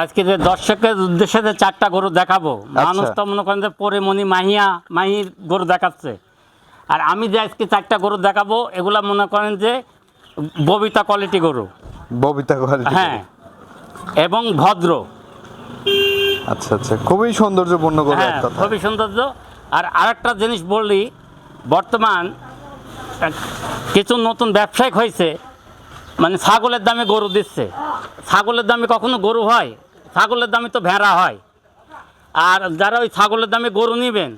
আজকে যে দর্শকের উদ্দেশ্যে যে চারটা গরু দেখাবো আচ্ছা। মানুষ তো মনে করেন যে পরে মনি মাহিয়া মাহির গরু দেখাচ্ছে। আর আমি যে আজকে চারটা গরু দেখাবো এগুলা মনে করেন যে ববিতা কোয়ালিটি গরু। ববিতা কোয়ালিটি হ্যাঁ। এবং ভদ্র। আচ্ছা আচ্ছা। খুবই সৌন্দর্যপূর্ণ করে হ্যাঁ খুবই সৌন্দর্য। আর আরেকটা জিনিস বললি বর্তমান কিছু নতুন ব্যবসায়িক হয়েছে মানে ছাগলের দামে গরু দিচ্ছে। ছাগলের দামে কখনো গরু হয়? ছাগলের দামে তো ভেড়া হয়। আর যারা ওই ছাগলের দামে গরু নেবেন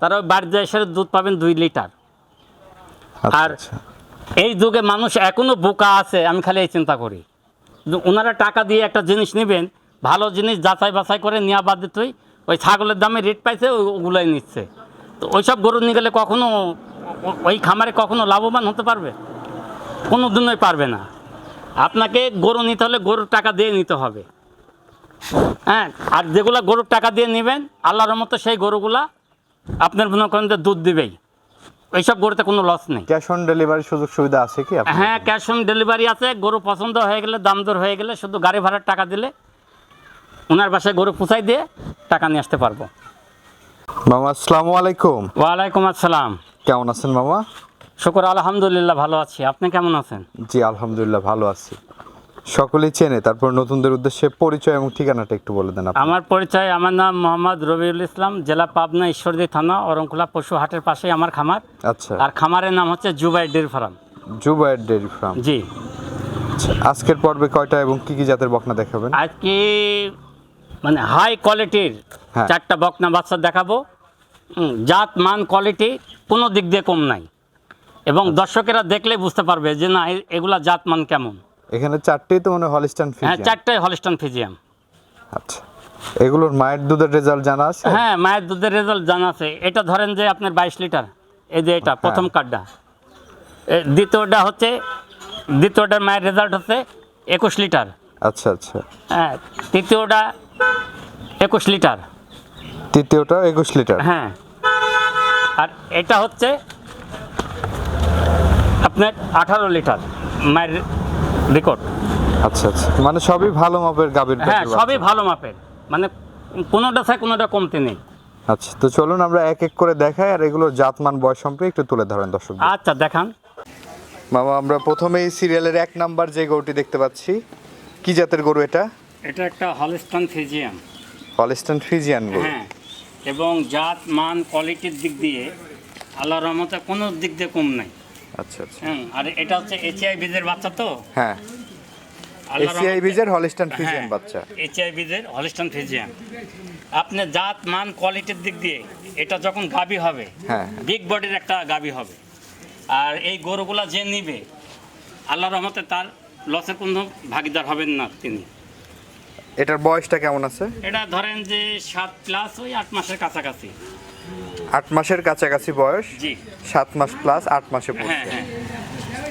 তারা ওই বাড়িতে এসে দুধ পাবেন দুই লিটার। আচ্ছা, আর- আচ্ছা। এই যুগে মানুষ এখনও বোকা আছে আমি খালি এই চিন্তা করি। যে ওনারা টাকা দিয়ে একটা জিনিস নেবেন ভালো জিনিস যাচাই বাছাই করে নেওয়া বাদ দিতেই ওই ছাগলের দামে রেট পাইছে ওই- ওগুলাই নিচ্ছে। তো ওইসব গরু নিয়ে গেলে কখনো ওই খামারে কখনো লাভবান হতে পারবে? কোনো দিনই পারবে না। আপনাকে গরু নিতে হলে গরুর টাকা দিয়ে নিতে হবে। হ্যাঁ আর যেগুলা গরুর টাকা দিয়ে নেবেন আল্লাহর মতো সেই গরুগুলা আপনার মনে করেন যে দুধ দিবেই। ওইসব গরুতে কোনো লস নেই। ক্যাশ অন ডেলিভারি সুযোগ সুবিধা আছে কি হ্যাঁ ক্যাশ অন ডেলিভারি আছে গরু পছন্দ হয়ে গেলে দাম দর হয়ে গেলে শুধু গাড়ি ভাড়ার টাকা দিলে ওনার বাসায় গরু পুষাই দিয়ে টাকা নিয়ে আসতে পারব। মামা আসসালামু আলাইকুম। ওয়ালাইকুম আসসালাম। কেমন আছেন মামা? শুকুর আলহামদুলিল্লাহ ভালো আছি। আপনি কেমন আছেন? জি আলহামদুলিল্লাহ ভালো আছি। সকলেই চেনে তারপর নতুনদের উদ্দেশ্যে পরিচয় এবং ঠিকানাটা একটু বলে দেন আমার পরিচয় আমার নাম মোহাম্মদ রবিউল ইসলাম জেলা পাবনা ঈশ্বরদী থানা অরংকুলা পশু হাটের পাশেই আমার খামার। আচ্ছা। আর খামারের নাম হচ্ছে Jubai dairy farm. Jubai dairy farm. জি। আচ্ছা আজকের পর্বে কয়টা এবং কি কি জাতের বকনা দেখাবেন? আজকে মানে হাই কোয়ালিটির হ্যাঁ। চারটা বকনা বাচ্চা দেখাবো। জাত মান কোয়ালিটি কোনো দিক দিয়ে কম নাই। এবং দর্শকেরা দেখলে বুঝতে পারবে যে না এগুলা জাত মান কেমন। এখানে চারটেই তো মনে হয় হলিস্টান হ্যাঁ ফিজিয়ান চারটাই হলিস্টান ফিজিয়াম আচ্ছা। এগুলোর মায়ের দুধের রেজাল্ট জানা আছে? হ্যাঁ মায়ের দুধের রেজাল্ট জানা আছে। এটা ধরেন যে আপনার বাইশ লিটার। এই যে এটা প্রথম কার্ডটা দ্বিতীয়টা হচ্ছে দ্বিতীয়টার মায়ের রেজাল্ট হচ্ছে একুশ লিটার। আচ্ছা আচ্ছা। হ্যাঁ তৃতীয়টা একুশ লিটার। তৃতীয়টা একুশ লিটার। হ্যাঁ। আর এটা হচ্ছে আপনার আঠারো লিটার মায়ের রেকর্ড আচ্ছা আচ্ছা। মানে সবই ভালো মাপের গাভীর হ্যাঁ সবই ভালো মাপের। মানে কোনোটা চাই কোনোটা কমতে নেই। আচ্ছা তো চলুন আমরা এক এক করে দেখাই আর এগুলোর জাতমান বয়স সম্পর্কে একটু তুলে ধরেন দর্শক আচ্ছা দেখান। মামা আমরা প্রথমেই সিরিয়ালের এক নাম্বার যে গরুটি দেখতে পাচ্ছি কি জাতের গরু এটা? এটা একটা হলস্টন ফিজিয়াম হলিস্টান ফ্রিজিয়ান গরু। হ্যাঁ। এবং জাত মান কোয়ালিটির দিক দিয়ে আল্লাহ রহমতে কোনো দিক দিয়ে কম নাই। আচ্ছা আচ্ছা। হ্যাঁ আর এটা হচ্ছে এইচআই বীজের বাচ্চা তো? হ্যাঁ। এসিআই বীজের হলিস্টান ফ্রিজিয়ান হ্যাঁ, বাচ্চা। এইচআই বীজের হলিস্টন ফিজিয়াম আপনি জাত মান কোয়ালিটির দিক দিয়ে এটা যখন গাবি হবে হ্যাঁ। বিগ বডির একটা গাবি হবে। আর এই গরুগুলা যে নিবে আল্লাহ রহমতে তার লসের কোনো ভাগিদার হবেন না তিনি। এটার বয়সটা কেমন আছে? এটা ধরেন যে সাত প্লাস ওই আট মাসের কাছাকাছি। আট মাসের কাছাকাছি বয়স? জি। সাত মাস প্লাস আট মাসে হ্যাঁ পড়ছে। হ্যাঁ।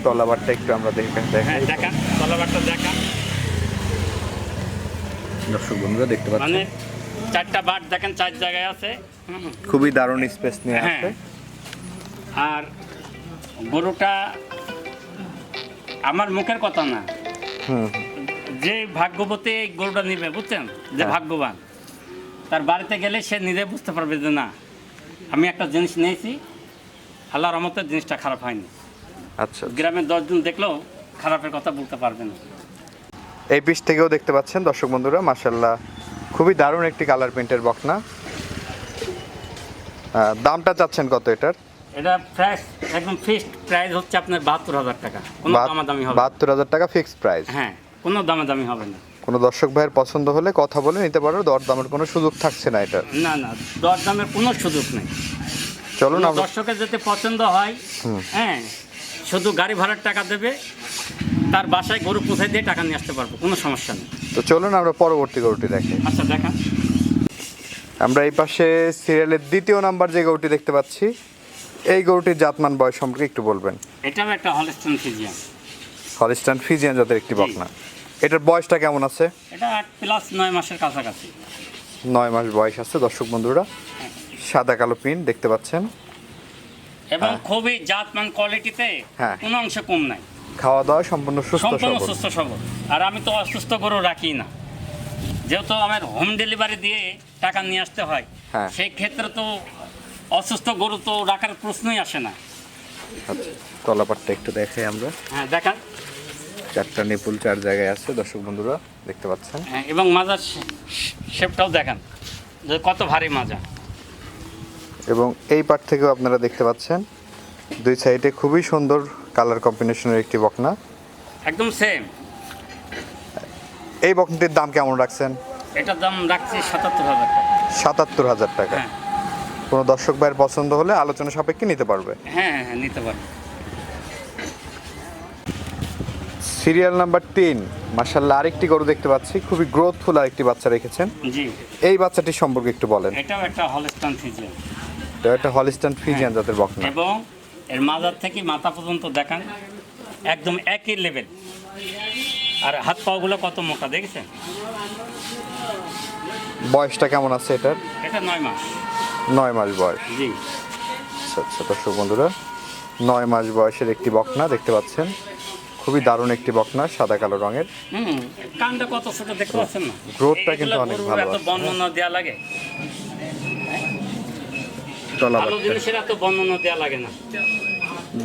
তলাবারটা একটু আমরা দেখে হ্যাঁ দেখাই। দেখান তলাবারটা দেখান। দর্শক বন্ধুরা দেখতে পাচ্ছেন? মানে চারটা বাট দেখেন চার জায়গায় আছে। খুবই দারুণ স্পেস নিয়ে হ্যাঁ। আছে আর গরুটা আমার মুখের কথা না। হুম। যে ভাগ্যবতী এই গরুটা নিবে বুঝছেন? যে হ্যাঁ। ভাগ্যবান। তার বাড়িতে গেলে সে নিজে বুঝতে পারবে যে না আমি একটা জিনিস নিয়েছি আল্লাহর রহমতের জিনিসটা খারাপ হয়নি। আচ্ছা গ্রামের দশজন দেখলেও খারাপের কথা বলতে পারবে না। এই পিস থেকেও দেখতে পাচ্ছেন দর্শক বন্ধুরা মার্শাল্লাহ খুবই দারুণ একটি কালার প্রিন্টের বকনা। দামটা চাচ্ছেন কত এটার? এটা প্রাইস একদম ফিক্সড প্রাইস হচ্ছে আপনার বাহাত্তর হাজার টাকা। কোনো দামাদামি হবে। বাহাত্তর হাজার টাকা ফিক্সড প্রাইস হ্যাঁ। কোনো দামাদামি হবে না। কোনো দর্শক ভাইয়ের পছন্দ হলে কথা বলে নিতে পারো দর দামের কোনো সুযোগ থাকছে না এটার। না না দর দামের কোনো সুযোগ নেই। চলুন আমরা দর্শকের যদি পছন্দ হয় হ্যাঁ শুধু গাড়ি ভাড়ার টাকা দেবে তার বাসায় গরু পোষাই দিয়ে টাকা নিয়ে আসতে পারব কোনো সমস্যা নেই। তো চলুন আমরা পরবর্তী গরুটি দেখি। আচ্ছা দেখা আমরা এই পাশে সিরিয়ালের দ্বিতীয় নাম্বার যে গরুটি দেখতে পাচ্ছি এই গরুটির জাতমান বয়স সম্পর্কে একটু বলবেন। এটাও একটা হলস্টন ফিজিয়াম হলিস্টান ফ্রিজিয়ান জাতের একটি বকনা। এটার বয়সটা কেমন আছে? এটা আট প্লাস নয় মাসের কাছাকাছি। নয় মাস বয়স আছে দর্শক বন্ধুরা। সাদা কালো প্রিন্ট দেখতে পাচ্ছেন। এবং খুবই জাতমান কোয়ালিটিতে হ্যাঁ। কোনো অংশ কম নাই। খাওয়া দাওয়া সম্পূর্ণ সুস্থ সম্পূর্ণ সুস্থ সবল। আর আমি তো অসুস্থ গরু রাখি না। যেহেতু আমার হোম ডেলিভারি দিয়ে টাকা নিয়ে আসতে হয় হ্যাঁ। সেই ক্ষেত্রে তো অসুস্থ গরু তো রাখার প্রশ্নই আসে না। আচ্ছা তলাপাটটা একটু দেখাই আমরা। হ্যাঁ দেখান। চারটা নিপুল চার জায়গায় আছে দর্শক বন্ধুরা দেখতে পাচ্ছেন। হ্যাঁ, এবং মাজার শেপটাও দেখান যে কত ভারী মাজা। এবং এই পাট থেকেও আপনারা দেখতে পাচ্ছেন দুই সাইডে খুবই সুন্দর কালার কম্বিনেশনের একটি বকনা। একদম সেম এই বকনাটির দাম কেমন রাখছেন? এটার দাম রাখছি সাতাত্তর হাজার টাকা। সাতাত্তর হাজার টাকা। হ্যাঁ। কোনো দর্শক ভাইয়ের পছন্দ হলে আলোচনা সাপেক্ষে নিতে পারবে। হ্যাঁ হ্যাঁ নিতে পারব। সিরিয়াল নাম্বার তিন। মার্শাল্লাহ আরেকটি গরু দেখতে পাচ্ছি। খুবই গ্রোথফুল আরেকটি বাচ্চা রেখেছেন। জি। এই বাচ্চাটি সম্পর্কে একটু বলেন। এটাও একটা হলস্টান ফিজিয়ান এটা একটা হলিস্টান ফিজিয়ান জাতের বকনা। এবং এর মাজার থেকে মাথা পর্যন্ত দেখান একদম একই লেভেল আর হাত পাগুলো কত মোটা দেখেছেন? বয়সটা কেমন আছে এটার? এটা নয় মাস। নয় মাস বয়স। জি। আচ্ছা আচ্ছা দর্শক বন্ধুরা নয় মাস বয়সের একটি বকনা দেখতে পাচ্ছেন। খুবই দারুণ একটি বকনা সাদা কালো রঙের। হুম কানটা কত ছোট দেখতে পাচ্ছেন না? Growth-টা কিন্তু অনেক ভালো আছে। বর্ণনা দেওয়া লাগে? ভালো জিনিসের এত বর্ণনা দেওয়া লাগে না।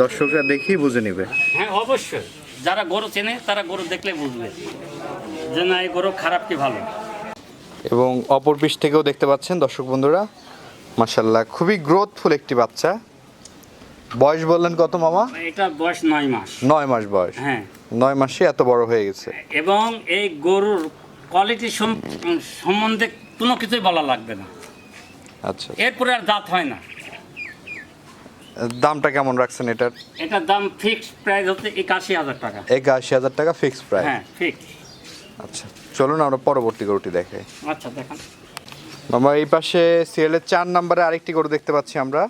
দর্শকরা দেখেই বুঝে নিবে। হ্যাঁ অবশ্যই। যারা গরু চেনে তারা গরু দেখলে বুঝবে যে না এই গরু খারাপ কি ভালো। এবং অপর পিস থেকেও দেখতে পাচ্ছেন দর্শক বন্ধুরা মাসাল্লাহ খুবই গ্রোথফুল একটি বাচ্চা। বয়স বললেন কত মামা? এটা বয়স নয় মাস। নয় মাস বয়স। হ্যাঁ। নয় মাসে এত বড় হয়ে গেছে। এবং এই গরুর কোয়ালিটি সম্বন্ধে কোনো কিছুই বলা লাগবে না। আচ্ছা। এরপরে আর দাঁত হয় না। দামটা কেমন রাখছেন এটার? এটার দাম ফিক্সড প্রাইস হচ্ছে একাশি হাজার টাকা। একাশি হাজার টাকা ফিক্স প্রাইস হ্যাঁ ফিক্স আচ্ছা চলুন আমরা পরবর্তী গরুটি দেখাই। আচ্ছা দেখান। মামা এই পাশে সিরিয়ালের চার নম্বরে আরেকটি গরু দেখতে পাচ্ছি আমরা।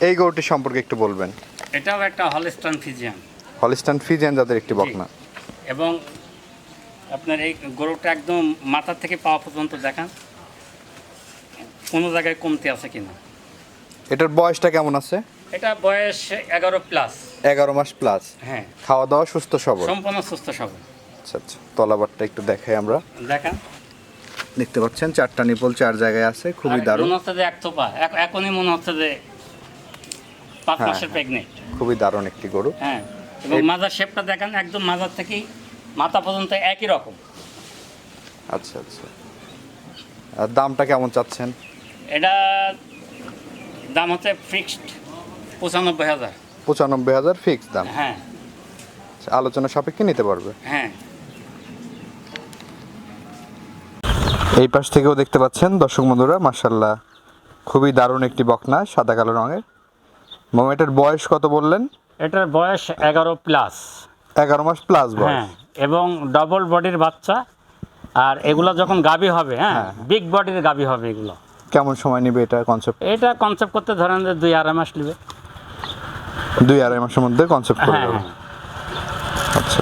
এই গরুটি সম্পর্কে একটু বলবেন। এটাও একটা হলস্টান ফিজিয়ান হলিস্টান ফিজিয়ান জাতের একটি বকনা। এবং আপনার এই গরুটা একদম মাথা থেকে পাওয়া পর্যন্ত দেখান কোনো জায়গায় কমতি আছে কিনা। এটার বয়সটা কেমন আছে? এটা বয়স এগারো প্লাস। এগারো মাস প্লাস। হ্যাঁ। খাওয়া দাওয়া সুস্থ সবল। সম্পূর্ণ সুস্থ সবল। আচ্ছা আচ্ছা। তলাবারটা একটু দেখাই আমরা। দেখান। দেখতে পাচ্ছেন চারটা নিপল চার জায়গায় আছে খুবই দারুণ। মনে হচ্ছে যে এক এক- এখনই মনে হচ্ছে যে পাঁচ হ্যাঁ, মাসের প্রেগনেন্ট খুবই দারুণ একটি গরু। হ্যাঁ এবং মাজার শেপটা দেখান একদম মাজার থেকেই মাথা পর্যন্ত একই রকম। আচ্ছা আচ্ছা। আর দামটা কেমন চাচ্ছেন? এটা দাম হচ্ছে ফিক্সড পঁচানব্বই হাজার। পঁচানব্বই হাজার ফিক্স দাম। হ্যাঁ। আলোচনা সাপেক্ষে নিতে পারবে। হ্যাঁ। এই পাশ থেকেও দেখতে পাচ্ছেন দর্শক বন্ধুরা মার্শাল্লাহ খুবই দারুণ একটি বকনা সাদা কালো রঙের। মামা এটার বয়স কত বললেন? এটার বয়স এগারো প্লাস। এগারো মাস প্লাস বয়স। হ্যাঁ এবং ডবল বডির বাচ্চা আর এগুলো যখন গাবি হবে হ্যাঁ হ্যাঁ। বিগ বডির গাবি হবে এগুলো। কেমন সময় নেবে এটা কনসেপ্ট এটা কনসেপ্ট করতে ধরেন যে দুই আড়াই মাস নেবে। দুই আড়াই মাসের মধ্যে কনসেপ্ট করে হ্যাঁ হ্যাঁ। আচ্ছা।